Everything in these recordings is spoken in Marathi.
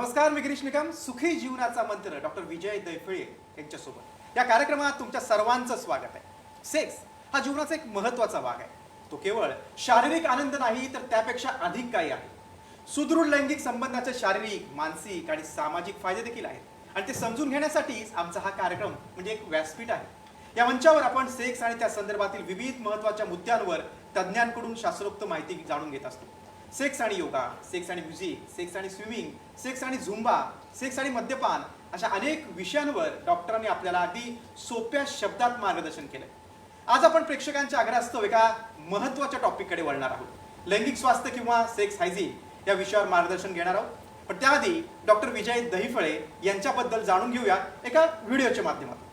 नमस्कार मी गिरीश निकम. सुखी जीवनाचा मंत्र डॉक्टर विजय दैफळे यांच्यासोबत. या कार्यक्रमात तुमच्या सर्वांचं स्वागत आहे. सेक्स हा जीवनाचा एक महत्त्वाचा भाग आहे. तो केवळ शारीरिक आनंद नाही तर त्यापेक्षा अधिक काही आहे. सुदृढ लैंगिक संबंधाचे शारीरिक मानसिक आणि सामाजिक फायदे देखील आहेत. आणि ते समजून घेण्यासाठीच आमचा हा कार्यक्रम म्हणजे एक व्यासपीठ आहे. या मंचावर आपण सेक्स आणि त्या संदर्भातील विविध महत्त्वाच्या मुद्द्यांवर तज्ज्ञांकडून शास्त्रोक्त माहिती जाणून घेत असतो. सेक्स आणि योगा सेक्स आणि म्युझिक सेक्स आणि स्विमिंग सेक्स आणि झुंबा सेक्स आणि मद्यपान अशा अनेक विषयांवर डॉक्टरांनी आपल्याला अगदी सोप्या शब्दात मार्गदर्शन केलं आज आपण प्रेक्षकांच्या आग्रहास्तव एका महत्त्वाच्या टॉपिककडे वळणार आहोत. लैंगिक स्वास्थ्य किंवा सेक्स हायजीन या विषयावर मार्गदर्शन घेणार आहोत. पण त्याआधी डॉक्टर विजय दहिफळे यांच्याबद्दल जाणून घेऊया एका व्हिडिओच्या माध्यमातून.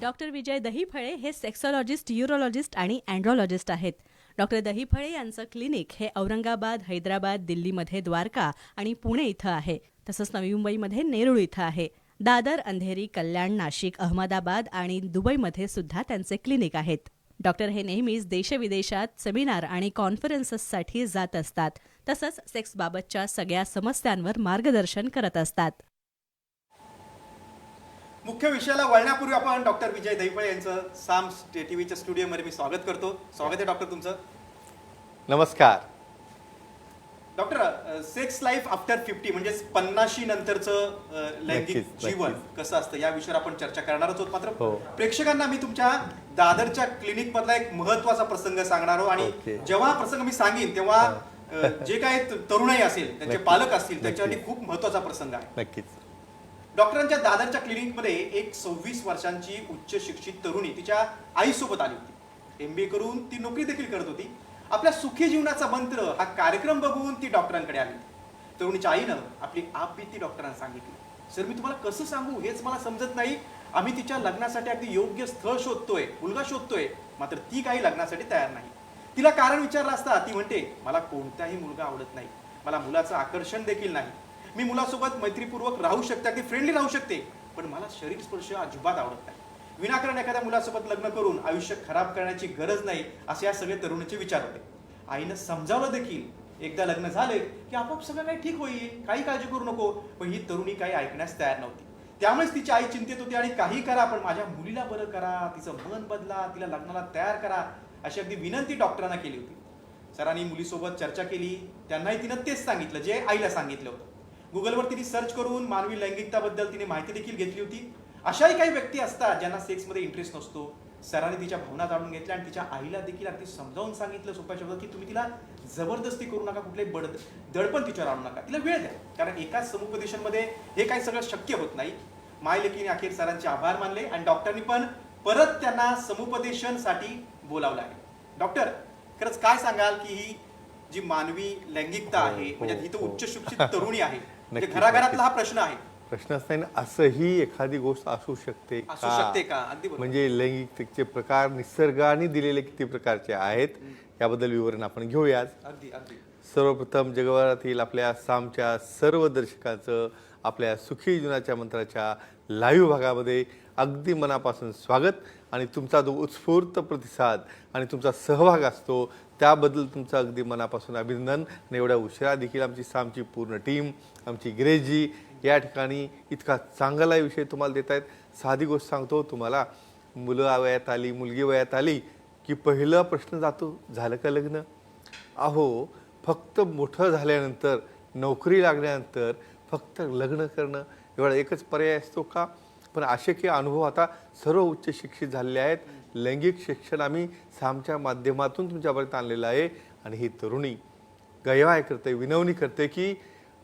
डॉक्टर विजय दहीफळे हे सेक्सॉलॉजिस्ट युरोलॉजिस्ट आणि अँड्रॉलॉजिस्ट आहेत. डॉक्टर दहीफळे यांचं क्लिनिक हे औरंगाबाद हैदराबाद दिल्लीमध्ये द्वारका आणि पुणे इथं आहे. तसंच नवी मुंबईमध्ये नेरूळ इथं आहे. दादर अंधेरी कल्याण नाशिक अहमदाबाद आणि दुबईमध्ये सुद्धा त्यांचे क्लिनिक आहेत. डॉक्टर हे नेहमीच देशविदेशात सेमिनार आणि कॉन्फरन्सेससाठी जात असतात. तसंच सेक्सबाबतच्या सगळ्या समस्यांवर मार्गदर्शन करत असतात. मुख्य विषयाला वळण्यापूर्वी आपण डॉक्टर विजय दहिफळे यांचं साम टीव्हीच्या स्टुडिओमध्ये मी स्वागत करतो. स्वागत आहे डॉक्टर तुमचं. नमस्कार. Doctor sex life after fifty म्हणजे पन्नाशी नंतरचं लैंगिक जीवन. कसं असतं या विषयावर आपण चर्चा करणारच आहोत. मात्र हो. प्रेक्षकांना मी तुमच्या दादरच्या क्लिनिक मधला एक महत्त्वाचा प्रसंग सांगणार आहोत. आणि. जेव्हा प्रसंग मी सांगेन तेव्हा जे काही तरुणाई असेल त्यांचे पालक असतील त्याच्यासाठी. खूप महत्त्वाचा प्रसंग आहे. नक्कीच. डॉक्टरांच्या दादरच्या क्लिनिकमध्ये एक सव्वीस वर्षांची उच्च शिक्षित तरुणी तिच्या आईसोबत आली होती. एमबीए करून ती नोकरी देखील करत होती. आपल्या सुखी जीवनाचा मंत्र हा कार्यक्रम बघून ती डॉक्टरांकडे आली तरुणीच्या आईनं आपली आपबीती डॉक्टरांना सांगितली. सर मी तुम्हाला कसं सांगू? हेच मला समजत नाही. आम्ही तिच्या लग्नासाठी अगदी योग्य स्थळ शोधतोय मुलगा शोधतोय. मात्र ती काही लग्नासाठी तयार नाही. तिला कारण विचारलं असता ती म्हणते मला कोणताही मुलगा आवडत नाही. मला मुलाचं आकर्षण देखील नाही. मी मुलासोबत मैत्रीपूर्वक राहू शकते अगदी फ्रेंडली राहू शकते पण मला शरीर स्पर्श अजिबात आवडत नाही. विनाकारण एखाद्या मुलासोबत लग्न करून आयुष्य खराब करण्याची गरज नाही असे या सगळे तरुणाचे विचार होते. आईनं समजावलं देखील एकदा लग्न झाले की आपोआप सगळं काही ठीक होईल काही काळजी करू नको पण ही तरुणी काही ऐकण्यास तयार नव्हती. त्यामुळेच तिची आई चिंतेत होती आणि काही करा पण माझ्या मुलीला बरं करा तिचं मन बदला तिला लग्नाला तयार करा अशी अगदी विनंती डॉक्टरांना केली होती. सरांनी मुलीसोबत चर्चा केली त्यांनाही तिनं तेच सांगितलं जे आईला सांगितलं होतं. गुगलवर तिने सर्च करून मानवी लैंगिकताबद्दल तिने माहिती देखील घेतली होती. अशाही काही व्यक्ती असतात ज्यांना सेक्समध्ये इंटरेस्ट नसतो. सरांनी तिच्या भावना जाणून घेतल्या आणि तिच्या आईला देखील अगदी समजावून सांगितलं सोप्या शब्दात की तुम्ही तिला जबरदस्ती करू नका कुठले बड दडपण तिच्यावर आणू नका. तिला वेळ द्या. कारण एकाच समुपदेशनमध्ये हे काही सगळं शक्य होत नाही. माय लेकीने अखेर सरांचे आभार मानले आणि डॉक्टरांनी पण परत त्यांना समुपदेशनसाठी बोलावलं आहे. डॉक्टर खरंच काय सांगाल की ही जी मानवी लैंगिकता हो, आहे म्हणजे हो, ही तर हो. उच्च शिक्षित तरुणी आहे म्हणजे नक्कीच, घराघरातला. हा प्रश्न आहे. प्रश्नच नाही ना असंही एखादी गोष्ट असू शकते असू शकते का? अगदी बरोबर. म्हणजे लैंगिकतेचे प्रकार निसर्गाने दिलेले किती प्रकारचे आहेत याबद्दल विवरण आपण घेऊयात. अगदी अगदी. सर्वप्रथम जगभरातील आपल्या सामच्या सर्व दर्शकांचं आपल्या सुखी जीवनाच्या मंत्राच्या लाईव्ह भागामध्ये अगदी मनापासून स्वागत. आणि तुमचा जो उत्स्फूर्त प्रतिसाद आणि तुमचा सहभाग असतो त्याबद्दल तुमचं अगदी मनापासून अभिनंदन. आणि एवढ्या उशिरा देखील आमची सामची पूर्ण टीम आमची ग्रेजी या ठिकाणी इतका चांगला विषय तुम्हाला देत आहेत. साधी गोष्ट सांगतो तुम्हाला मुलं वयात आली मुलगी वयात आली की पहिला प्रश्न जातो झालं का लग्न? अहो फक्त मोठं झाल्यानंतर नोकरी लागल्यानंतर फक्त लग्न करणं एवढा एकच पर्याय असतो का? पण असे काही अनुभव आता सर्व उच्च शिक्षित झालेले आहेत. लैंगिक शिक्षण आम्ही सामच्या माध्यमातून तुमच्यापर्यंत आणलेलं आहे. आणि ही तरुणी गैवाय करते विनवणी करते की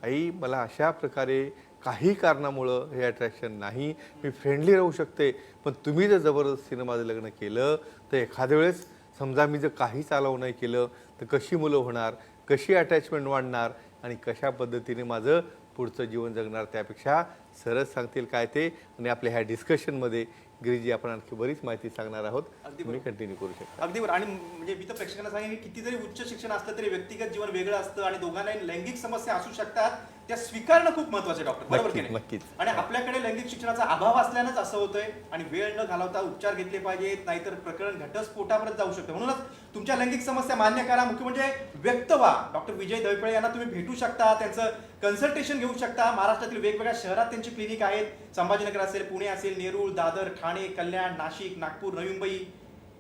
आई मला अशा प्रकारे काही कारणामुळं हे अट्रॅक्शन नाही. मी फ्रेंडली राहू शकते. पण तुम्ही जर जबरदस्तीनं माझं लग्न केलं तर एखाद्या वेळेस समजा मी जर काही चालव नाही केलं तर कशी मुलं होणार? कशी अटॅचमेंट वाढणार? आणि कशा पद्धतीने माझं पुढचं जीवन जगणार? त्यापेक्षा सरच सांगतील काय ते. आणि आपल्या ह्या डिस्कशनमध्ये गिरीजी आपण आणखी बरीच माहिती सांगणार आहोत. अगदी तुम्ही कंटिन्यू करू शकता. अगदी बरं आणि म्हणजे मी तर प्रेक्षकांना सांगेन की किती जरी उच्च शिक्षण असलं तरी व्यक्तिगत जीवन वेगळं असतं आणि दोघांनाही लैंगिक समस्या असू शकतात. त्या स्वीकारणं खूप महत्त्वाचे डॉक्टर बरोबर की नाही. आणि आपल्याकडे लैंगिक शिक्षणाचा अभाव असल्यानंच असं होतंय आणि वेळ न घालवता उपचार घेतले पाहिजेत नाहीतर प्रकरण घटस्फोटापर्यंत जाऊ शकतं. म्हणूनच तुमच्या लैंगिक समस्या मान्य करा. मुख्य म्हणजे व्यक्त व्हा. डॉक्टर विजय दळपळे यांना तुम्ही भेटू शकता त्यांचं कन्सल्टेशन घेऊ शकता. महाराष्ट्रातील वेगवेगळ्या शहरात त्यांची क्लिनिक आहेत. संभाजीनगर असेल पुणे असेल नेरूळ दादर ठाणे कल्याण नाशिक नागपूर नवी मुंबई.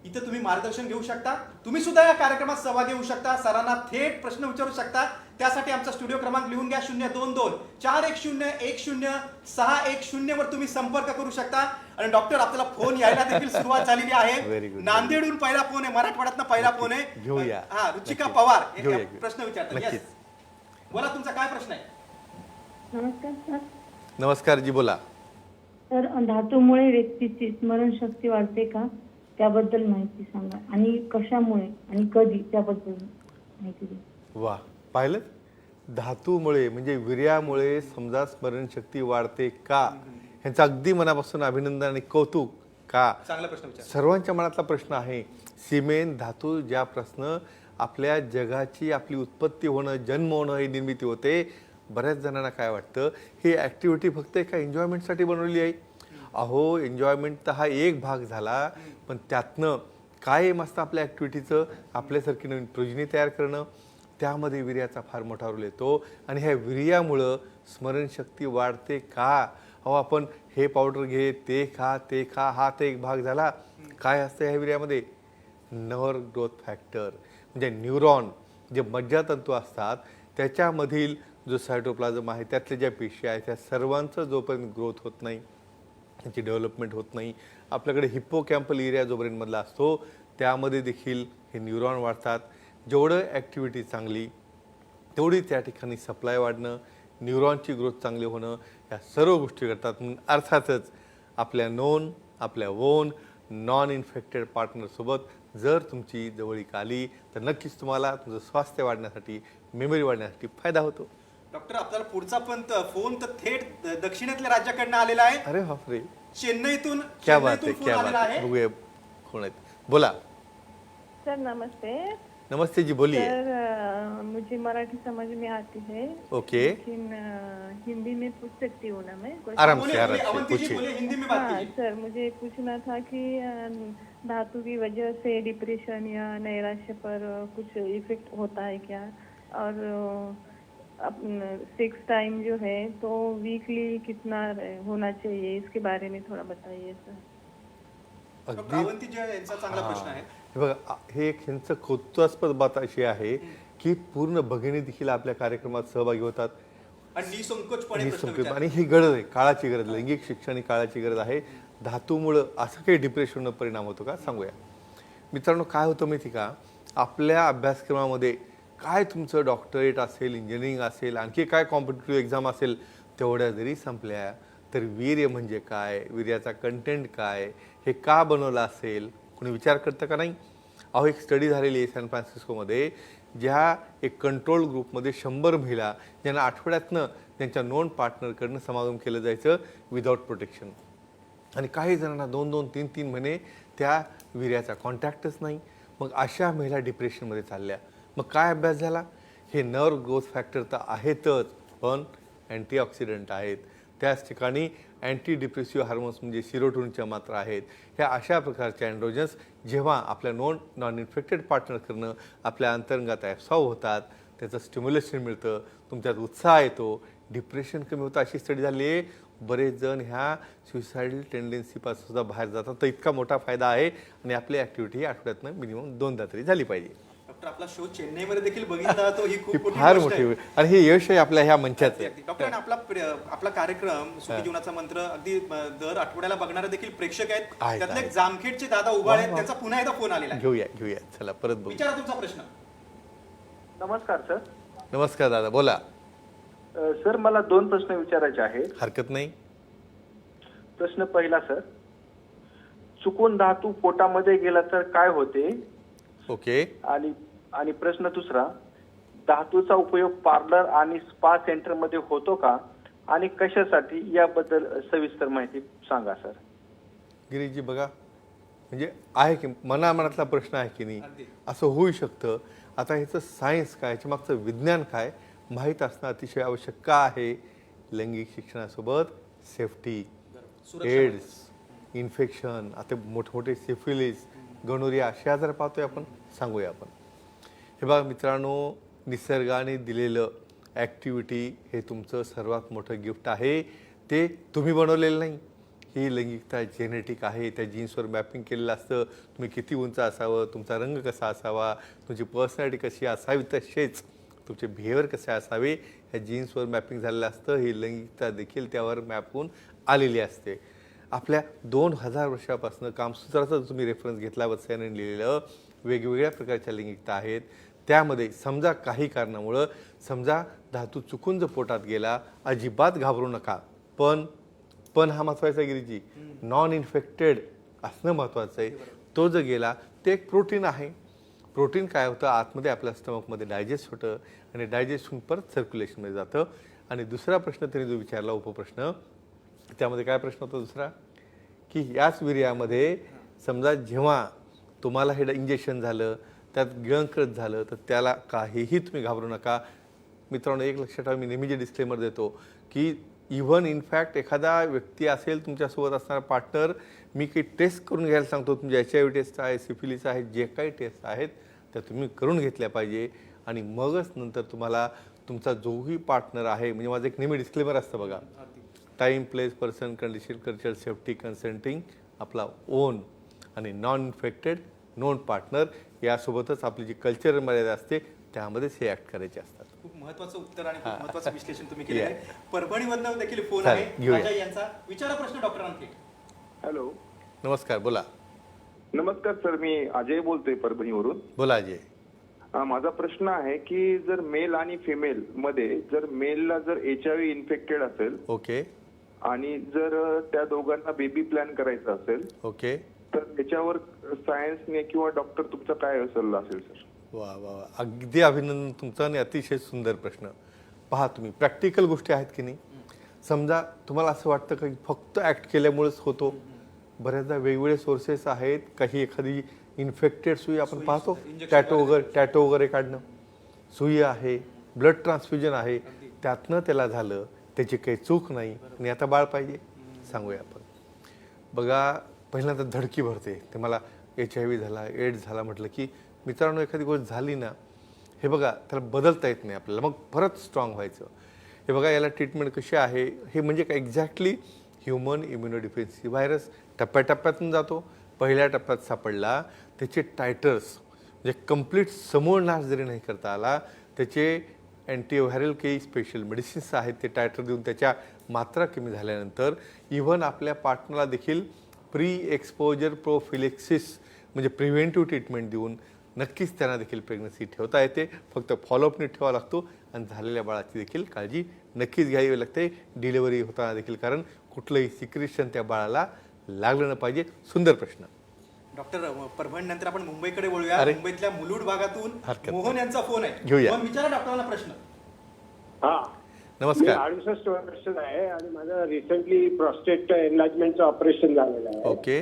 इथं तुम्ही मार्गदर्शन घेऊ शकता. तुम्ही सुद्धा या कार्यक्रमात सहभागी होऊ शकता. सरांना थेट प्रश्न विचारू शकता. त्यासाठी आमचा स्टुडिओ क्रमांक लिहून घ्या शून्य दोन दोन. चार एक शून्य एक शून्य सहा एक शून्य वर तुम्ही संपर्क करू शकता. आणि डॉक्टर आपल्याला फोन यायला देखील सुरुवात झालेली आहे. नांदेडहून पहिला फोन आहे मराठवाड्यातनं पहिला फोन आहे. हा रुचिका. पवार. प्रश्न विचारतात. बोला तुमचा काय प्रश्न आहे? नमस्कार सर. नमस्कार जी बोला. तर धातूमुळे व्यक्तीची स्मरणशक्ती वाढते का? त्याबद्दल माहिती सांगा. आणि कशामुळे आणि कधी त्याबद्दल माहिती द्या. वा पाहिलं? धातूमुळे म्हणजे वीर्यामुळे समजा स्मरणशक्ती वाढते का? ह्यांचं अगदी मनापासून अभिनंदन आणि कौतुक का? चांगला प्रश्न विचार सर्वांच्या मनातला प्रश्न आहे सिमेंट धातू ज्या प्रश्न आपल्या जगाची आपली उत्पत्ती होणं जन्म होणं ही निर्मिती होते. बऱ्याच जणांना काय वाटतं ही ॲक्टिव्हिटी फक्त एका एन्जॉयमेंटसाठी बनवली आहे. अहो एन्जॉयमेंट तर हा एक भाग झाला पण त्यातनं काय मस्त असतं आपल्या ॲक्टिव्हिटीचं आपल्यासारखी नवीन प्रोजिनी तयार करणं. त्यामध्ये विर्याचा फार मोठा रोल येतो. आणि ह्या विर्यामुळं स्मरणशक्ती वाढते का? अहो आपण हे पावडर घे ते खा ते खा हा तर एक भाग झाला. काय असतं ह्या विर्यामध्ये? नवर ग्रोथ फॅक्टर म्हणजे न्यूरॉन जे मज्जातंतू असतात त्याच्यामधील जो सायटोप्लाझम आहे त्यातल्या ज्या पेशी आहेत त्या सर्वांचं जोपर्यंत ग्रोथ होत नाही त्यांची डेव्हलपमेंट होत नाही आपल्याकडे हिप्पो कॅम्पल एरिया जो ब्रेनमधला असतो त्यामध्ये देखील हे न्यूरॉन वाढतात. जेवढं ॲक्टिव्हिटी चांगली तेवढी त्या ठिकाणी सप्लाय वाढणं न्यूरॉनची ग्रोथ चांगली होणं या सर्व गोष्टी करतात. म्हणून अर्थातच आपल्या नोन आपल्या वोन नॉन इन्फेक्टेड पार्टनरसोबत जर तुमची जवळीक आली तर नक्कीच तुम्हाला तुमचं स्वास्थ्य वाढण्यासाठी मेमरी वाढण्यासाठी फायदा होतो. डॉक्टर आपल्याला पुढचा पण त- फोन तर थेट दक्षिणेतल्या राज्याकडनं आलेला आहे. अरे बापरे. चेन्नईतून क्या बात चेन्नईतून आहे फोन क्या आलेला बात आहे. आहे. बघूया कोण आहेत. बोला. सर नमस्ते. नमस्ते जी बोलिए. सर अ, मुझे मराठी समझ में आती है. ओके. लेकिन अ, हिंदी में पूछ सकती हूँ ना मैं? आराम बोले, से आराम से अवंती जी पूछिए. बोले हिंदी में बात हाँ कीजिए. सर मुझे पूछना था कि अ, धातु की वजह से डिप्रेशन या नैराश्य पर अ, कुछ इफेक्ट होता है क्या? और सिक्स टाइम जो है तो वीकली कितना होना चाहिए? इसके बारे में थोड़ा बताइए सर अगदी अवंती जी यांचा चांगला प्रश्न आहे. हे बघा हे एक ह्यांचं कौतुकास्पद बात अशी आहे की पूर्ण भगिनी देखील आपल्या कार्यक्रमात सहभागी होतात. निसंकोच. आणि ही गरज आहे काळाची गरज लैंगिक शिक्षण ही काळाची गरज आहे. धातूमुळं असं काही डिप्रेशनवर परिणाम होतो का? सांगूया. मित्रांनो काय होतं माहिती का? आपल्या अभ्यासक्रमामध्ये काय तुमचं डॉक्टरेट असेल इंजिनिअरिंग असेल आणखी काय कॉम्पिटेटिव्ह एक्झाम असेल तेवढ्या जरी संपल्या तर वीर्य म्हणजे काय? वीर्याचा कंटेंट काय? हे का बनवलं असेल? कोणी विचार करतं का नाही? अहो एक स्टडी झालेली आहे सॅन फ्रान्सिस्कोमध्ये ज्या एक कंट्रोल ग्रुपमध्ये शंभर महिला ज्यांना आठवड्यातनं त्यांच्या नॉन पार्टनरकडनं समागम केलं जायचं विदाऊट प्रोटेक्शन आणि काही जणांना दोन दोन तीन तीन महिने त्या वीर्याचा कॉन्टॅक्टच नाही. मग अशा महिला डिप्रेशनमध्ये चालल्या. मग काय अभ्यास झाला? हे नर्व ग्रोथ फॅक्टर तर आहेतच पण अँटीऑक्सिडंट आहेत. त्याच ठिकाणी अँटी डिप्रेसिव्ह हार्मोन्स म्हणजे सिरोटोनच्या मात्रा आहेत. ह्या अशा प्रकारच्या अँड्रोजन्स जेव्हा आपल्या नॉन नॉन इन्फेक्टेड पार्टनर करणं आपल्या अंतरंगात ॲप्सॉव होतात त्याचं स्टिम्युलेशन मिळतं तुमच्यात उत्साह येतो डिप्रेशन कमी होतं अशी स्टडी झाली आहे. बरेच जण ह्या सुसायडल टेंडन्सीपासून सुद्धा बाहेर जातात. तर इतका मोठा फायदा आहे आणि आपली ॲक्टिव्हिटी आठवड्यातनं मिनिमम दोनदा तरी झाली पाहिजे. डॉक्टर आपला शो चेन्नईमध्ये देखील बघितला तो ही खूप मोठी फार मोठी आहे. आणि हे यश आहे आपल्या ह्या अगदी. डॉक्टर आपला आपला कार्यक्रम सुखी जीवनाचा मंत्र अगदी दर आठवड्याला बघणारे देखील प्रेक्षक आहेत. त्यातले एक. जामखेडचे दादा उभाळे आहेत त्यांचा पुन्हा एकदा फोन आलेला आहे. घेऊया घेऊया. चला परत बघू. विचारा तुमचा प्रश्न. नमस्कार सर. नमस्कार दादा. बोला. सर मला दोन प्रश्न विचारायचे आहेत. हरकत नाही. प्रश्न पहिला सर. चुकून धातू पोटामध्ये गेला तर काय होते? ओके. आणि आणि प्रश्न दुसरा धातूचा उपयोग पार्लर आणि स्पा सेंटरमध्ये होतो का? आणि कशासाठी? याबद्दल सविस्तर माहिती सांगा सर गिरीजी बघा म्हणजे आहे की मनामनातला प्रश्न आहे की नाही. असं होऊ शकतं. आता ह्याचं सायन्स काय? ह्याच्या मागचं विज्ञान काय? माहीत असणं अतिशय आवश्यक का आहे? लैंगिक शिक्षणासोबत सेफ्टी एड्स इन्फेक्शन आता मोठमोठे सिफिलिस गणोरिया असे आजार पाहतोय आपण. सांगूया आपण. हे बघा मित्रांनो निसर्गाने दिलेलं ॲक्टिव्हिटी हे तुमचं सर्वात मोठं गिफ्ट आहे. ते तुम्ही बनवलेलं नाही. ही लैंगिकता जेनेटिक आहे. त्या जीन्सवर मॅपिंग केलेलं असतं. तुम्ही किती उंच असावं तुमचा रंग कसा असावा तुमची पर्सनॅलिटी कशी असावी तसेच तुमचे बिहेवियर कसे असावे ह्या जीन्सवर मॅपिंग झालेलं असतं. ही लैंगिकता देखील त्यावर मॅप होऊन आलेली असते. आपल्या दोन हजार वर्षापासून कामसूत्राचा तुम्ही रेफरन्स घेतला वत्स्याने लिहिलेलं वेगवेगळ्या प्रकारच्या लैंगिकता आहेत. त्यामध्ये समजा काही कारणामुळं समजा धातू चुकून जर पोटात गेला अजिबात घाबरू नका. पण पण हा महत्त्वाचा आहे गिरीजी. नॉन इन्फेक्टेड असणं महत्वाचं आहे. तो जर गेला ते एक प्रोटीन आहे. प्रोटीन काय होतं? आतमध्ये आपल्या स्टमकमध्ये डायजेस्ट होतं आणि डायजेस्ट होऊन परत सर्क्युलेशनमध्ये जातं. आणि दुसरा प्रश्न त्यांनी जो विचारला उपप्रश्न त्यामध्ये काय प्रश्न होता दुसरा? की याच विर्यामध्ये समजा जेव्हा तुम्हाला हे इंजेक्शन झालं त्यात गिळंकृत झालं तर त्याला काहीही तुम्ही घाबरू नका. मित्रांनो एक लक्षात ठेवा मी नेहमी जे डिस्क्लेमर देतो की इव्हन इनफॅक्ट एखादा व्यक्ती असेल तुमच्यासोबत असणारा पार्टनर मी काही टेस्ट करून घ्यायला सांगतो तुमच्या एच आय व्ही टेस्ट आहे सिफिलिस आहे जे काही टेस्ट आहेत त्या तुम्ही करून घेतल्या पाहिजे. आणि मगच नंतर तुम्हाला तुमचा जोही पार्टनर आहे म्हणजे माझं एक नेहमी डिस्क्लेमर असतं बघा. Time place person condition culture safety consenting आपला ओन आणि नॉन इन्फेक्टेड नोन पार्टनर यासोबतच आपली जी कल्चरल मर्यादा असते त्यामध्येच हे ॲक्ट करायचे असतात. खूप महत्वाचं उत्तर आणि खूप महत्वाचं विश्लेषण तुम्ही केलं आहे. परभणीमधनं देखील फोन आहे. घेऊया. राजा यांचा. विचारा प्रश्न डॉक्टरांना थेट. हॅलो. नमस्कार बोला. नमस्कार सर. मी अजय बोलतोय परभणीवरून. बोला अजय. अं, माझा प्रश्न आहे की जर मेल आणि फिमेल मध्ये जर मेलला जर एच आय व्ही इन्फेक्टेड असेल ओके आणि जर अं, त्या दोघांना बेबी प्लॅन करायचा असेल ओके तर त्याच्यावर सायन्सने किंवा डॉक्टर तुमचा काय सल्ला असेल सर? वा वा वा. अगदी अभिनंदन तुमचं आणि अतिशय सुंदर प्रश्न. पहा तुम्ही प्रॅक्टिकल गोष्टी आहेत की नाही? समजा तुम्हाला असं वाटतं का की फक्त ॲक्ट केल्यामुळेच होतो? बऱ्याचदा वेगवेगळे सोर्सेस आहेत. काही एखादी इन्फेक्टेड सुई आपण पाहतो? टॅटो वगैरे टॅटो वगैरे काढणं. सुई आहे ब्लड ट्रान्सफ्युजन आहे. त्यातनं त्याला झालं त्याची काही चूक नाही. आणि आता बाळ पाहिजे. सांगूया आपण. बघा पहिल्यांदा धडकी भरते. ते मला एच आय व्ही झाला एड्स झाला म्हटलं की मित्रांनो एखादी गोष्ट झाली ना हे बघा त्याला बदलता येत नाही आपल्याला. मग परत स्ट्रॉंग व्हायचं. हे बघा याला ट्रीटमेंट कशी आहे? हे म्हणजे काय? Exactly human immunodeficiency virus टप्प्याटप्प्यातून जातो. पहिल्या टप्प्यात सापडला त्याचे टायटर्स म्हणजे कंप्लीट समूळ नाश जरी नाही करता आला त्याचे अँटीव्हायरल काही स्पेशल मेडिसिन्स आहेत ते टायटर देऊन त्याच्या मात्रा कमी झाल्यानंतर इव्हन आपल्या पार्टनरला देखील प्री एक्सपोजर प्रोफिलेक्सिस म्हणजे प्रिव्हेंटिव्ह ट्रीटमेंट देऊन नक्कीच त्यांना देखील प्रेग्नन्सी ठेवता येते. फक्त फॉलोअपने ठेवावा लागतो आणि झालेल्या बाळाची देखील काळजी नक्कीच घ्यावी लागते. डिलिव्हरी होताना देखील कारण कुठलंही सिक्रेशन त्या बाळाला लागलं न पाहिजे. सुंदर प्रश्न. डॉक्टर परभणी नंतर आपण मुंबईकडे वळूया. अरे. मुंबईतल्या मुलुड भागातून हरकत मोहन यांचा फोन आहे. विचारा डॉक्टरांना प्रश्न. हा. नमस्कार. अडुसष्ट वर्ष आहे आणि माझं रिसेंटली प्रोस्टेट एनलाजमेंटचं ऑपरेशन झालेलं आहे. ओके.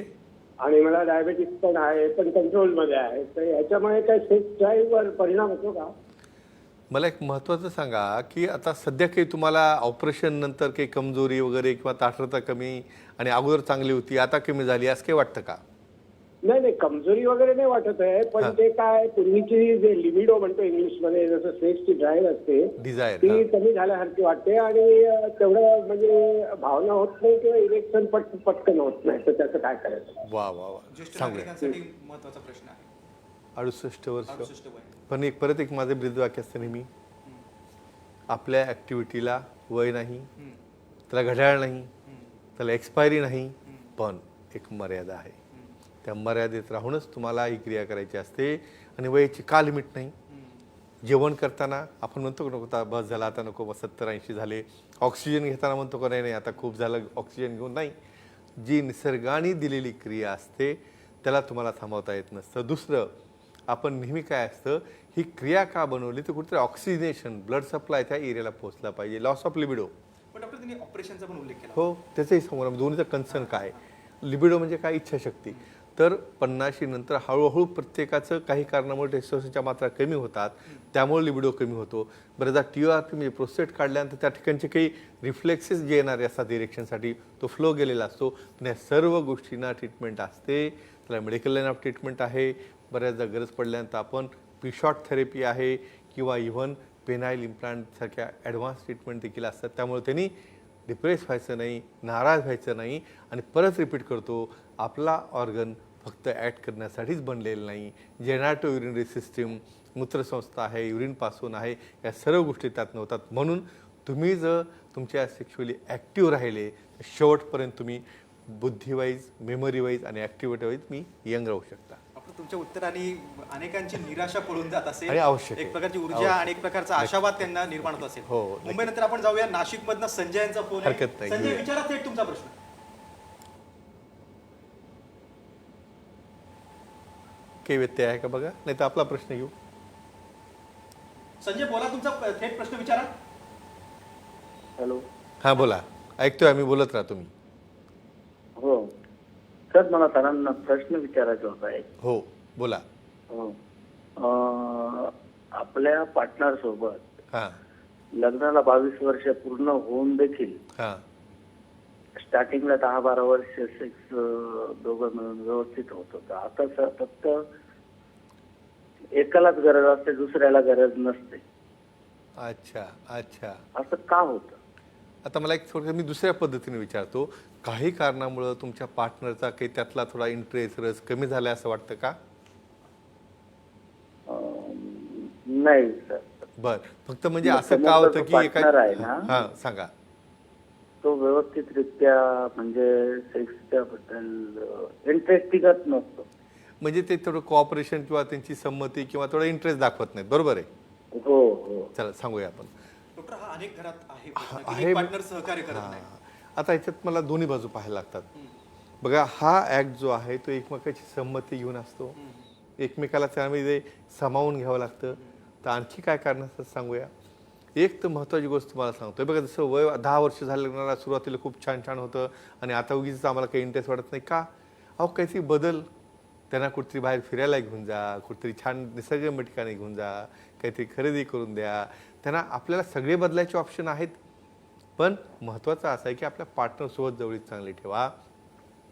आणि मला डायबेटिस पण आहे पण कंट्रोलमध्ये आहे. तर ह्याच्यामुळे काय सेक्स ड्राईव्हवर परिणाम होतो का? मला एक महत्त्वाचं सांगा की आता सध्या काही तुम्हाला ऑपरेशन नंतर काही कमजोरी वगैरे किंवा ताठरता कमी आणि अगोदर चांगली होती आता कमी झाली असं काही वाटतं का? नाही नाही कमजोरी वगैरे नाही वाटत आहे हा. पण ते काय पूर्वीची जे लिबिडो म्हणतो इंग्लिशमध्ये जसं सेक्सची ड्राईव्ह असते ती कमी झाल्यासारखी वाटते आणि तेवढं म्हणजे भावना होत नाही किंवा इलेक्शन पट पटकन होत नाही तर त्याचं काय करायचं? वा वा वा. महत्त्वाचा प्रश्न आहे. अडुसष्ट वर्ष. पण एक परत एक माझे ब्रीद वाक्य असतं नेहमी. आपल्या ॲक्टिव्हिटीला वय नाही. त्याला घड्याळ नाही. त्याला एक्सपायरी नाही पण एक मर्यादा आहे. त्या मर्यादेत राहूनच तुम्हाला ही क्रिया करायची असते. आणि वयाची का लिमिट नाही. जेवण करताना आपण म्हणतो का नको आता बस झाला आता नको बस सत्तर ऐंशी झाले. ऑक्सिजन घेताना म्हणतो का नाही नाही आता खूप झालं ऑक्सिजन घेऊन नाही. जी निसर्गाने दिलेली क्रिया असते त्याला तुम्हाला थांबवता येत नसतं. दुसरं आपण नेहमी काय असतं ही क्रिया का बनवली तर कुठेतरी ऑक्सिजनेशन ब्लड सप्लाय त्या एरियाला पोहोचला पाहिजे. लॉस ऑफ लिबिडो ऑपरेशनचा पण उल्लेख केला. हो त्याचंही समोर दोन्हीचा कन्सर्न काय? लिबिडो म्हणजे काय? इच्छाशक्ती. तर पन्नाशी नंतर हळूहळू प्रत्येकाचं काही कारणामुळे टेस्टोस्टेरोनच्या मात्रा कमी होतात. त्यामुळे लिबिडो कमी होतो. बरेचदा टी आर पी म्हणजे प्रोस्टेट काढल्यानंतर त्या ठिकाणचे काही रिफ्लेक्सेस जे येणारे असतात इरेक्शनसाठी तो फ्लो गेलेला असतो. पण या सर्व गोष्टींना ट्रीटमेंट असते. त्याला मेडिकल लाईन ऑफ ट्रीटमेंट आहे. बऱ्याचदा गरज पडल्यानंतर आपण पिशॉट थेरपी आहे किंवा इव्हन पेनाईल इम्प्लांटसारख्या ॲडव्हान्स ट्रीटमेंट देखील असतात. त्यामुळे त्यांनी डिप्रेस व्हायचं नाही नाराज व्हायचं नाही आणि परत रिपीट करतो आपला ऑर्गन फक्त ॲड करण्यासाठीच बनलेलं नाही. जेनाटो युरिनरी सिस्टीम मूत्रसंस्था आहे युरिनपासून आहे या सर्व गोष्टी त्यात नव्हतात. म्हणून तुम्ही जर तुमच्या सेक्शुअली ॲक्टिव्ह राहिले शेवटपर्यंत तुम्ही बुद्धीवाईज मेमरी वाईज आणि ॲक्टिव्हिटी वाईज मी यंग राहू शकता. तुमच्या उत्तराने अनेकांची निराशा पळून जात असेल. आणि आवश्यक आहे. एक प्रकारची ऊर्जा. आणि एक प्रकारचा आशावाद त्यांना निर्माण होत असेल. हो, नक्की. मुंबई नंतर आपण जाऊया. नाशिक मधनं संजय यांचा फोन आहे. हरकत नाही, संजय घेऊया. विचारा थेट तुमचा प्रश्न. काही व्यत्यय आहे का बघा? नाही तर आपला प्रश्न घेऊ. संजय बोला तुमचा प- थेट प्रश्न विचारा. हॅलो. हां बोला. ऐकतोय आम्ही बोलत राहा तुम्ही. हो. सर मला सरांना प्रश्न विचारायचा होता एक. हो बोला. हो. अं, आपल्या पार्टनर सोबत हां. लग्नाला बावीस वर्ष पूर्ण होऊन देखील हां. स्टार्टिंगला दहा बारा वर्ष सेक्स दोघं मिळून व्यवस्थित होत होतं. आता सर फक्त एकालाच गरज असते दुसऱ्याला गरज नसते. अच्छा अच्छा. असं का होतं? आता मला एक थोडं मी दुसऱ्या पद्धतीने विचारतो. काही कारणामुळं तुमच्या पार्टनरचा काही त्यातला थोडा इंटरेस्ट रस कमी झाला असं वाटतं का? नाही सर. बर. फक्त म्हणजे असं का होतं की एका partner आहे ना? हां सांगा. तो व्यवस्थितरित्या म्हणजे सेक्सच्या बद्दल इंटरेस्टिंगच नसतो. म्हणजे ते थोडं कॉपरेशन किंवा त्यांची संमती किंवा थोडा इंटरेस्ट दाखवत नाहीत बरोबर आहे? हो हो. चला सांगूया आपण. डॉक्टर हा अनेक घरात आहे. प्रश्न की आहे. एक पार्टनर सहकार्य करत. नाही. आता याच्यात मला दोन्ही बाजू पाहायला लागतात. बघा हा ऍक्ट जो आहे तो एकमेकाची संमती घेऊन असतो. एकमेकाला त्यामध्ये सामावून घ्यावं लागतं. तर आणखी काय कारण असतात सांगूया. एक तर महत्त्वाची गोष्ट तुम्हाला सांगतोय. बघा जसं वय दहा वर्ष झालं सुरुवातीला खूप छान छान होतं आणि आता उगीच आम्हाला काही इंटरेस्ट वाटत नाही. का? अहो काहीतरी बदल. त्यांना कुठेतरी बाहेर फिरायला घेऊन जा कुठेतरी छान निसर्गरम्य ठिकाणी घेऊन जा काहीतरी खरेदी करून द्या. त्यांना आपल्याला सगळे बदलायचे ऑप्शन आहेत. पण महत्त्वाचं असं आहे की आपल्या पार्टनरसोबत जवळीक चांगली ठेवा.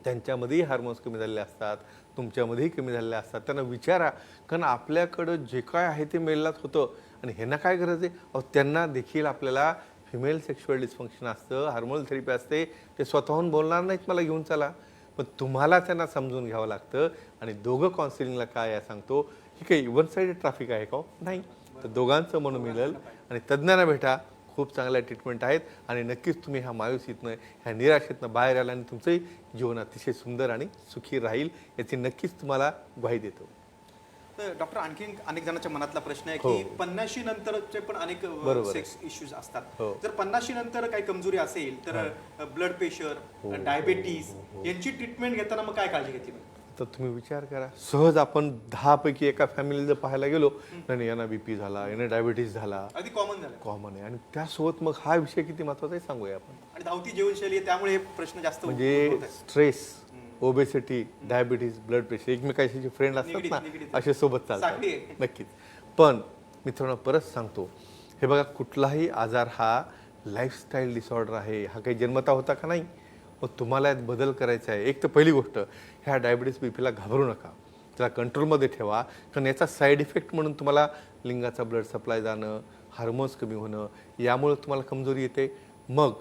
त्यांच्यामध्येही हार्मोन्स कमी झालेले असतात तुमच्यामध्येही कमी झालेले असतात. त्यांना विचारा कारण आपल्याकडं जे काय आहे ते मेललाच होतं आणि ह्यांना काय गरज आहे? अहो त्यांना देखील आपल्याला फिमेल सेक्शुअल डिस्फंक्शन असतं हार्मोनल थेरपी असते ते स्वतःहून बोलणार नाहीत मला घेऊन चला. पण तुम्हाला त्यांना समजून घ्यावं लागतं आणि दोघं काउन्सिलिंगला काय सांगतो ही काही वन साईड ट्रॅफिक आहे का हो? नाही. तर दोघांचं म्हणून मिळेल आणि तज्ज्ञांना भेटा. खूप चांगल्या ट्रीटमेंट आहेत आणि नक्कीच तुम्ही ह्या मायुसीतनं ह्या निराशेतनं बाहेर आला आणि तुमचंही जीवन अतिशय सुंदर आणि सुखी राहील याची नक्कीच तुम्हाला ग्वाही देतो तर डॉक्टर आणखी अनेक जणांच्या मनातला प्रश्न आहे हो. की पन्नाशी नंतरचे पण अनेक. सेक्स इश्यूज असतात हो. जर पन्नाशी नंतर काही कमजोरी असेल तर ब्लड प्रेशर डायबेटीस यांची ट्रीटमेंट घेताना मग काय काळजी घेतली? तर तुम्ही विचार करा. सहज आपण दहापैकी एका फॅमिली जर पाहायला गेलो नाही यांना बीपी झाला यांना डायबिटीस झाला. कॉमन झालं. कॉमन आहे. आणि त्यासोबत मग हा विषय किती महत्त्वाचा आहे सांगूया आपण. आणि धावती जीवनशैली आहे त्यामुळे हे प्रश्न जास्त म्हणजे उद्भवत आहेत. Stress obesity diabetes blood pressure एकमेकाशी जे फ्रेंड असतात निगडीत- ना. असे सोबत साखळी चालतात आहे. नक्कीच. पण मित्रांनो परत सांगतो. हे बघा कुठलाही आजार हा लाईफस्टाईल डिसऑर्डर आहे. हा काही जन्मता होता का नाही? मग तुम्हाला यात बदल करायचा आहे. एक तर पहिली गोष्ट ह्या डायबिटीस बीपीला घाबरू नका. त्याला कंट्रोलमध्ये ठेवा. कारण याचा साईड इफेक्ट म्हणून तुम्हाला लिंगाचा ब्लड सप्लाय जाणं हार्मोन्स कमी होणं यामुळे तुम्हाला कमजोरी येते. मग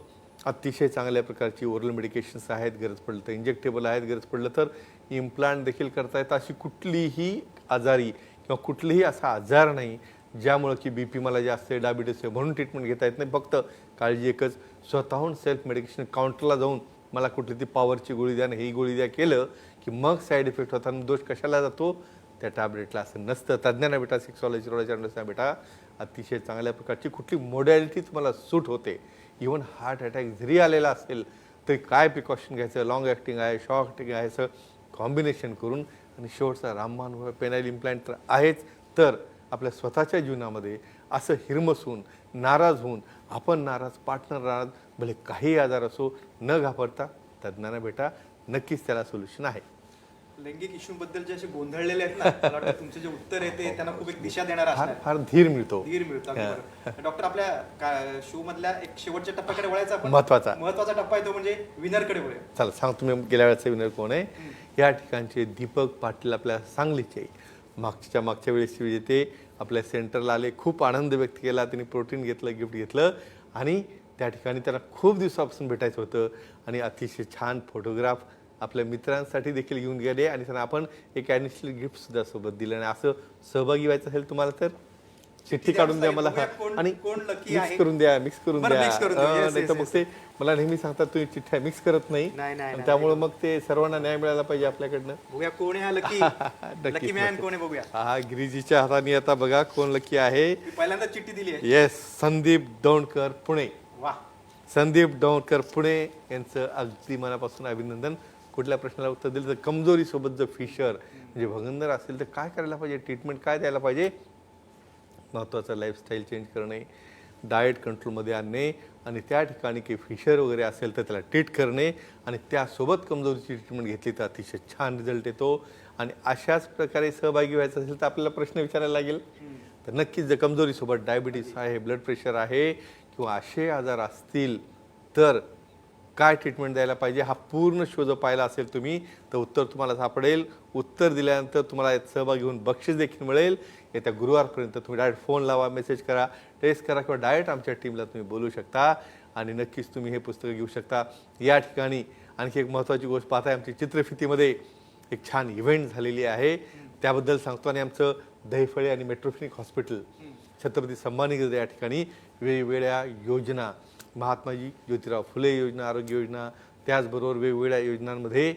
अतिशय चांगल्या प्रकारची ओरल मेडिकेशन्स आहेत गरज पडलं तर इंजेक्टेबल आहेत गरज पडलं तर इम्प्लांट देखील करता येतं. अशी कुठलीही आजारी किंवा कुठलीही असा आजार नाही ज्यामुळं की बी पी मला जास्त आहे डायबिटीस आहे म्हणून ट्रीटमेंट घेता येत नाही. फक्त काळजी एकच स्वतःहून सेल्फ मेडिकेशन काउंटरला जाऊन मला कुठली ती पॉवरची गोळी द्या आणि ही गोळी द्या केलं की मग साईड इफेक्ट होता. आणि दोष कशाला जातो? त्या टॅबलेटला असं नसतं. तज्ज्ञांना बेटा सिक्सॉलॉजी रोलॉजी बेटा अतिशय चांगल्या प्रकारची कुठली मोडॅलिटी तुम्हाला सूट होते. इवन हार्ट अटॅक जरी आलेला असेल तरी काय प्रिकॉशन घ्यायचं? लॉंग ॲक्टिंग आहे शॉर्ट ॲक्टिंग आहे असं कॉम्बिनेशन करून आणि शेवटचा रामबाण पेनाईल इम्प्लांट तर आहेच. तर आपल्या स्वतःच्या जीवनामध्ये असं हिरमसून नाराज होऊन आपण नाराज पार्टनर नाराज भले काही आजार असो न घाबरता तज्ज्ञांना भेटा. नक्कीच त्याला सोल्युशन आहे. लैंगिक इश्यू बद्दल जे असे गोंधळलेले आहेत ना मला वाटतं तुमचे जे उत्तर आहे ते त्यांना खूप एक दिशा देणार फार फार धीर मिळतो. धीर मिळतो अगदी बरोबर. डॉक्टर आपल्या शो मधल्या एक शेवटच्या टप्प्याकडे वळायचा आपण? महत्त्वाचा. महत्त्वाचा टप्पा आहे तो म्हणजे विनरकडे वळूया. चला सांग तुम्ही गेल्या वेळेचा विनर कोण आहे? या ठिकाणचे दीपक पाटील आपल्या सांगलीचे. मागच्या मागच्या वेळेसचे विजेते. आपल्या सेंटरला आले खूप आनंद व्यक्त केला. त्यांनी प्रोटीन घेतलं गिफ्ट घेतलं. आणि त्या ठिकाणी त्यांना खूप दिवसापासून भेटायचं होतं आणि अतिशय छान फोटोग्राफ आपल्या मित्रांसाठी देखील घेऊन गेले आणि त्यांना आपण एक ॲडिशनल गिफ्ट सुद्धा सोबत दिलं. आणि असं सहभागी व्हायचं असेल तुम्हाला तर चिठ्ठी काढून द्या मला. आणि मिक्स. करून द्या मिक्स करून द्या. नाही तर मग ते मला नेहमी सांगतात तुम्ही चिठ्ठ्या मिक्स करत नाही. त्यामुळे मग ते सर्वांना न्याय मिळाला पाहिजे आपल्याकडनं. हा गिरीजीच्या हाताने आता बघा कोण लकी आहे. पहिल्यांदा चिठ्ठी दिली येस संदीप दौंडकर पुणे. संदीप दौंडकर पुणे यांचं अगदी मनापासून अभिनंदन. कुठल्या प्रश्नाला उत्तर दिलं तर कमजोरीसोबत जर फिशर म्हणजे भगंदर असेल तर काय करायला पाहिजे? ट्रीटमेंट काय द्यायला पाहिजे? महत्त्वाचं लाईफस्टाईल चेंज करणे डाएट कंट्रोलमध्ये आणणे आणि त्या ठिकाणी काही फिशर वगैरे असेल तर त्याला ट्रीट करणे आणि त्यासोबत कमजोरीची ट्रीटमेंट घेतली तर अतिशय छान रिझल्ट येतो. आणि अशाच प्रकारे सहभागी व्हायचं असेल तर आपल्याला प्रश्न विचारायला लागेल. तर नक्कीच जर कमजोरीसोबत डायबिटीस आहे ब्लड प्रेशर आहे किंवा असे आजार असतील तर काय ट्रीटमेंट द्यायला पाहिजे हा पूर्ण शो पाहिला असेल तुम्ही तर उत्तर तुम्हाला सापडेल. उत्तर दिल्यानंतर तुम्हाला यात सहभागी होऊन बक्षीस देखील मिळेल. येत्या गुरुवारपर्यंत तुम्ही डायरेक्ट फोन लावा मेसेज करा टेस्ट करा किंवा डायरेक्ट आमच्या टीमला तुम्ही बोलू शकता. आणि नक्कीच तुम्ही हे पुस्तकं घेऊ शकता. या ठिकाणी आणखी एक महत्त्वाची गोष्ट पाहताय आमची चित्रफितीमध्ये एक छान इव्हेंट झालेली आहे. त्याबद्दल सांगतो. आणि आमचं दहीफळे आणि मेट्रोफिनिक हॉस्पिटल छत्रपती संभाजीनगर या ठिकाणी वेगवेगळ्या योजना महात्माजी ज्योतिराव फुले योजना आरोग्य योजना त्याचबरोबर वेगवेगळ्या योजनांमध्ये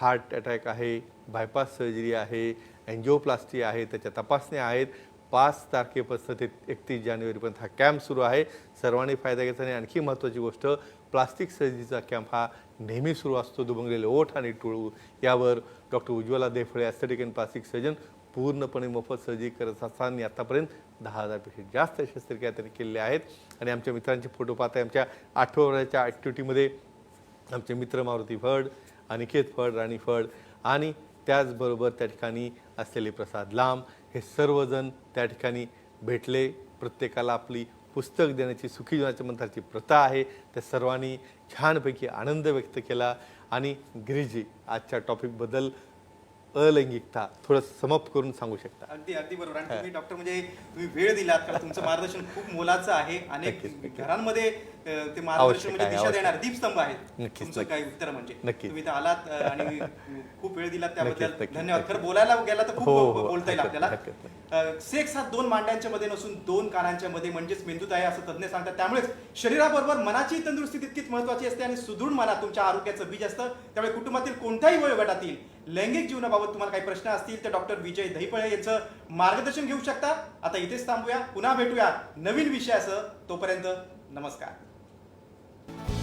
हार्ट अटॅक आहे बायपास सर्जरी आहे अँजिओप्लास्टी आहे त्याच्या तपासण्या आहेत. पाच तारखेपासून ते एकतीस जानेवारीपर्यंत हा कॅम्प सुरू आहे. सर्वांनी फायदा घ्यायचा आणि आणखी महत्त्वाची गोष्ट प्लास्टिक सर्जरीचा कॅम्प हा नेहमी सुरू असतो. दुबंगलेले ओठ आणि टोळू यावर doctor Ujjwala Dephale aesthetic and plastic surgeon पूर्णपणे मोफत सर्जरी करत असताना आतापर्यंत दहा हजारपेक्षा जास्त शस्त्रक्रिया त्यांनी केलेल्या आहेत. आणि आमच्या मित्रांचे फोटो पाहता आमच्या आठवड्याच्या ॲक्टिव्हिटीमध्ये आमचे मित्र मारुती फड अनिकेत फड राणी फड आणि त्याचबरोबर त्या ठिकाणी असलेले प्रसाद लांब हे सर्वजण त्या ठिकाणी भेटले. प्रत्येकाला आपली पुस्तक देण्याची सुखी जीवनाच्या मंत्राची प्रथा आहे. त्या सर्वांनी छानपैकी आनंद व्यक्त केला. आणि गिरीजी आजच्या टॉपिकबद्दल अलैंगिकता थोडं समप करून सांगू शकता अगदी अगदी बरोबर आणि तुम्ही डॉक्टर म्हणजे तुम्ही वेळ दिलात कारण तुमचं मार्गदर्शन खूप मोलाचं आहे अनेक. घरांमध्ये ते मार्गदर्शन म्हणजे दिशा. देणार दीपस्तंभ आहेत तुमचं. काही उत्तर म्हणजे नक्कीच. तुम्ही इथं आलात आणि खूप वेळ दिलात त्याबद्दल धन्यवाद. खरं बोलायला गेला तर खूप हो, हो, बोलता येईल आपल्याला सेक्स हा दोन मांड्यांच्या मध्ये नसून दोन कानांच्या मध्ये म्हणजेच मेंदूत आहे असं तज्ञ सांगतात त्यामुळेच शरीराबरोबर मनाची तंदुरुस्ती तितकीच महत्वाची असते आणि सुदृढ मनात तुमच्या आरोग्याचं बीज असतं त्यामुळे कुटुंबातील कोणत्याही वयोगटातील लैंगिक जीवनाबाबत तुम्हाला काही प्रश्न असतील तर डॉक्टर विजय दहीपळे यांचं मार्गदर्शन घेऊ शकता. आता इथेच थांबूया. पुन्हा भेटूया नवीन विषयासह. तोपर्यंत नमस्कार.